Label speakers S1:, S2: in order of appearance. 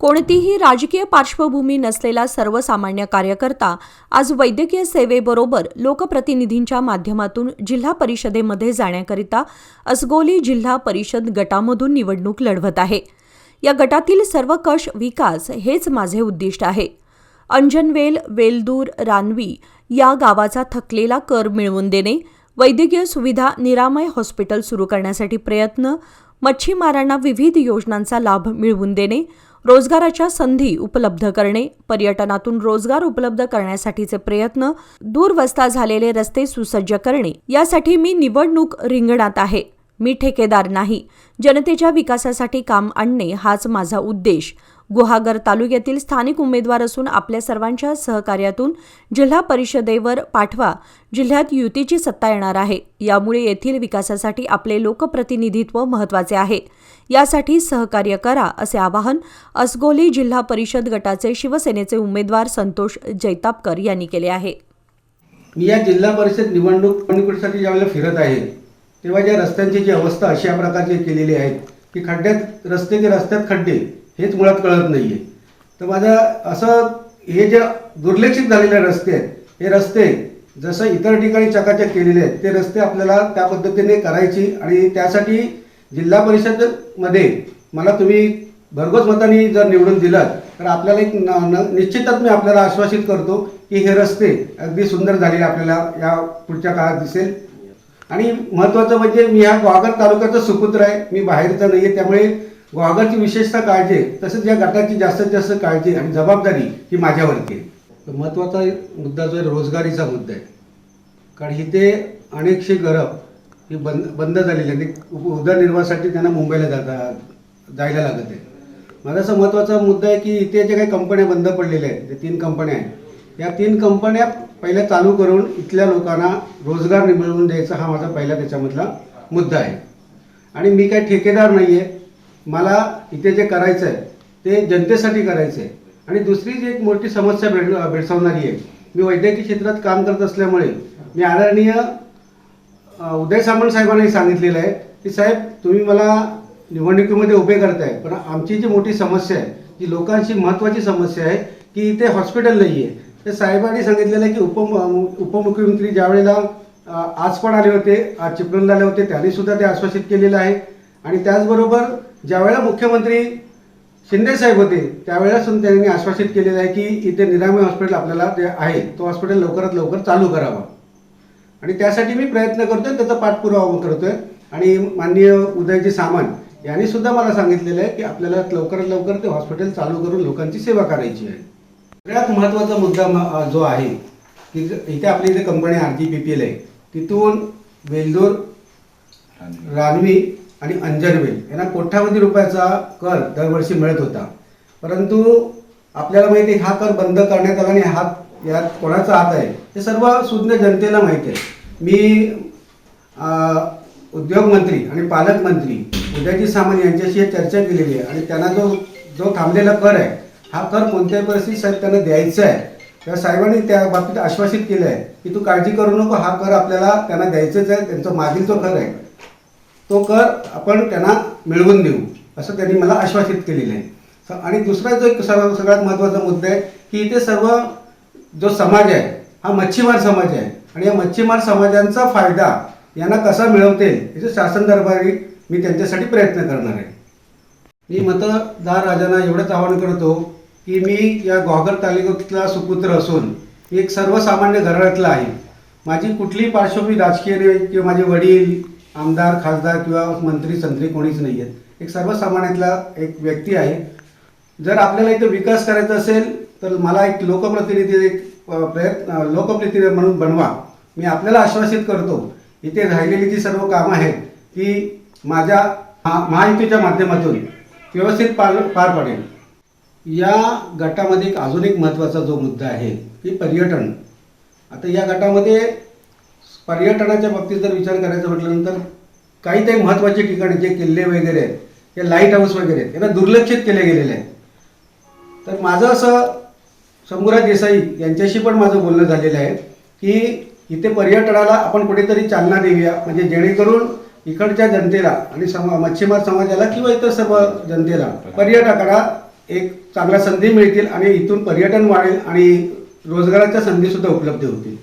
S1: कोणतीही राजकीय पार्श्वभूमी नसलेला सर्वसामान्य कार्यकर्ता आज वैद्यकीय सेवेबरोबर लोकप्रतिनिधींच्या माध्यमातून जिल्हा परिषदेमध्ये जाण्याकरिता असगोली जिल्हा परिषद गटामधून निवडणूक लढवत आहे. या गटातील सर्व कष विकास हेच माझे उद्दिष्ट आहे. अंजनवेल वेलदूर रानवी या गावाचा थकलेला कर मिळवून देणे वैद्यकीय सुविधा निरामय हॉस्पिटल सुरू करण्यासाठी प्रयत्न मच्छीमारांना विविध योजनांचा लाभ मिळवून देणे रोजगाराच्या संधी उपलब्ध करणे पर्यटनातून रोजगार उपलब्ध करण्यासाठीचे प्रयत्न दूरवस्ता झालेले रस्ते सुसज्ज करणे यासाठी मी निवडणूक रिंगणात आहे. मी ठेकेदार नाही. जनतेच्या विकासासाठी काम आणणे हाच माझा उद्देश. गुहागर तालुक्यातील स्थानिक उमेदवार असून आपल्या सर्वांच्या सहकार्यातून जिल्हा परिषदेवर पाठवा जिल्ह्यात युतीची सत्ता येणार आहे. यामुळे येथील विकासासाठी आपले लोकप्रतिनिधित्व महत्त्वाचे आहे. यासाठी सहकार्य करा असे आवाहन असगोली जिल्हा परिषद गटाचे शिवसेनेचे उमेदवार संतोष जैतापकर यांनी केले आहे.
S2: मी या जिल्हा परिषद निवडणूक निवडणुकीसाठी ज्यावेळेला फिरत आहे तेव्हा ज्या रस्त्यांची जी अवस्था अशा प्रकारची केलेली आहे की खड्ड्यात रस्ते ते रस्त्यात खड्डे हेच मुळात कळत नाही आहे तर माझं असं हे जे दुर्लक्षित झालेले रस्ते आहेत हे रस्ते जसं इतर ठिकाणी चकाचक केलेले आहेत ते रस्ते आपल्याला त्या पद्धतीने करायची आणि त्यासाठी जिल्हा परिषदमध्ये मला तुम्ही भरघोस मताने जर निवडून दिलात तर आपल्याला एक न- निश्चितच मी आपल्याला आश्वासित करतो की हे रस्ते अगदी सुंदर झालेले आपल्याला या पुढच्या काळात दिसेल. आणि महत्त्वाचं म्हणजे मी ह्या वागर तालुक्याचा सुपुत्र आहे मी बाहेरचा नाही आहे त्यामुळे वाघाची विशेषतः काळजी आहे. तसंच या गटाची जास्तीत जास्त काळजी आणि जबाबदारी ही माझ्यावरती आहे. महत्त्वाचा मुद्दा जो आहे रोजगारीचा मुद्दा आहे. कारण इथे अनेकशे घरं ही बंद बंद झालेली आहेत. उदरनिर्वाहासाठी त्यांना मुंबईला जाता जायला लागत आहे. माझा असा महत्त्वाचा मुद्दा आहे की इथे जे काही कंपन्या बंद पडलेल्या आहेत ते तीन कंपन्या आहेत या तीन कंपन्या पहिल्या चालू करून इथल्या लोकांना रोजगार मिळवून द्यायचा हा माझा पहिला त्याच्यामधला मुद्दा आहे. आणि मी काही ठेकेदार नाही आहे मला इथे जे करायचं आहे ते जनतेसाठी करायचं आहे आणि दुसरी जी एक मोठी समस्या भेड भेडसावणारी आहे मी वैद्यकीय क्षेत्रात काम करत असल्यामुळे मी आदरणीय उदय सामंत साहेबांनी सांगितलेलं आहे की साहेब तुम्ही मला निवडणुकीमध्ये उभे करताय पण आमची जी मोठी समस्या आहे जी लोकांची महत्त्वाची समस्या आहे की इथे हॉस्पिटल नाही आहे तर साहेबांनी सांगितलेलं आहे की उप उपमुख्यमंत्री ज्यावेळेला आज पण आले होते आज चिपळूणला आले होते त्यांनी सुद्धा ते आश्वासित केलेलं आहे. आणि त्याचबरोबर ज्यावेळेला मुख्यमंत्री शिंदे साहेब होते त्यावेळेला सुद्धा त्यांनी आश्वासित केलेलं आहे की इथे निरामय हॉस्पिटल आपल्याला जे आहे तो हॉस्पिटल लवकरात लवकर चालू करावा. आणि त्यासाठी मी प्रयत्न करतोय त्याचा पाठपुरावा करतोय आणि माननीय उदयजी सामंत यांनी सुद्धा मला सांगितलेलं आहे की आपल्याला लवकरात लवकर ते हॉस्पिटल चालू करून लोकांची सेवा करायची आहे. सगळ्यात महत्त्वाचा मुद्दा जो आहे की इथे आपली इथे company R G P P L आहे. तिथून वेलदूर रानवी आणि अंजनवेल यांना कोट्यावधी रुपयाचा कर दरवर्षी मिळत होता. परंतु आपल्याला माहिती आहे हा कर बंद करण्यात आला आणि हात यात कोणाचा हात आहे? हे सर्व सुज्ञ जनतेला माहिती आहे. मी उद्योगमंत्री आणि पालकमंत्री उदयजी सामंत यांच्याशी चर्चा केलेली आहे. आणि त्यांना जो जो थांबलेला कर आहे हा कर कोणत्याही परिस्थितीत साहेब त्यांना द्यायचा आहे. त्या साहेबांनी त्या बाबतीत आश्वासित केलं आहे की तू काळजी करू नको हा कर आपल्याला त्यांना द्यायचाच आहे त्यांचा मागील जो कर आहे. तो कर आपण त्यांना मिळवून देऊ असं त्यांनी मला आश्वासित केलेलं आहे. आणि दुसरा जो एक सर्व सगळ्यात महत्त्वाचा मुद्दा आहे की इथे सर्व जो समाज आहे हा मच्छीमार समाज आहे. आणि या मच्छीमार समाजांचा फायदा यांना कसा मिळवता येईल शासन दरबारी मी त्यांच्यासाठी प्रयत्न करणार आहे. मी मतदार राजांना एवढंच आवाहन करतो की मी या ग्वागर तालुक्यातला सुपुत्र असून एक सर्वसामान्य घराण्यातला आहे. माझी कुठलीही पार्श्वभूमी राजकीय किंवा माझे वडील आमदार खासदार किंवा मंत्री संत्री कोणीच नाही आहेत एक सर्वसामान्यातला एक व्यक्ती आहे. जर आपल्याला इथं विकास करायचा असेल तर मला एक लोकप्रतिनिधी एक प्रयत्न लोकप्रतिनिधी म्हणून बनवा. मी आपल्याला आश्वासित करतो इथे राहिलेली जी सर्व कामं आहेत ती माझ्या महा- महायुतीच्या माध्यमातून व्यवस्थित पार पार पडेल. या गटामध्ये एक अजून एक महत्त्वाचा जो मुद्दा आहे की पर्यटन. आता या गटामध्ये पर्यटनाच्या बाबतीत जर विचार करायचा म्हटल्यानंतर काही काही महत्त्वाचे ठिकाणे जे किल्ले वगैरे आहेत ते लाइट हाऊस वगैरे आहेत यांना दुर्लक्षित केले गेलेले आहेत. तर माझं असं शंभूराज देसाई यांच्याशी पण माझं बोलणं झालेलं आहे की इथे पर्यटनाला आपण कुठेतरी चालना देऊया. म्हणजे जेणेकरून इकडच्या जनतेला आणि समा मच्छीमार समाजाला किंवा इतर सर्व जनतेला पर्यटकाला एक चांगल्या संधी मिळतील आणि इथून पर्यटन वाढेल आणि रोजगाराच्या संधीसुद्धा उपलब्ध होतील.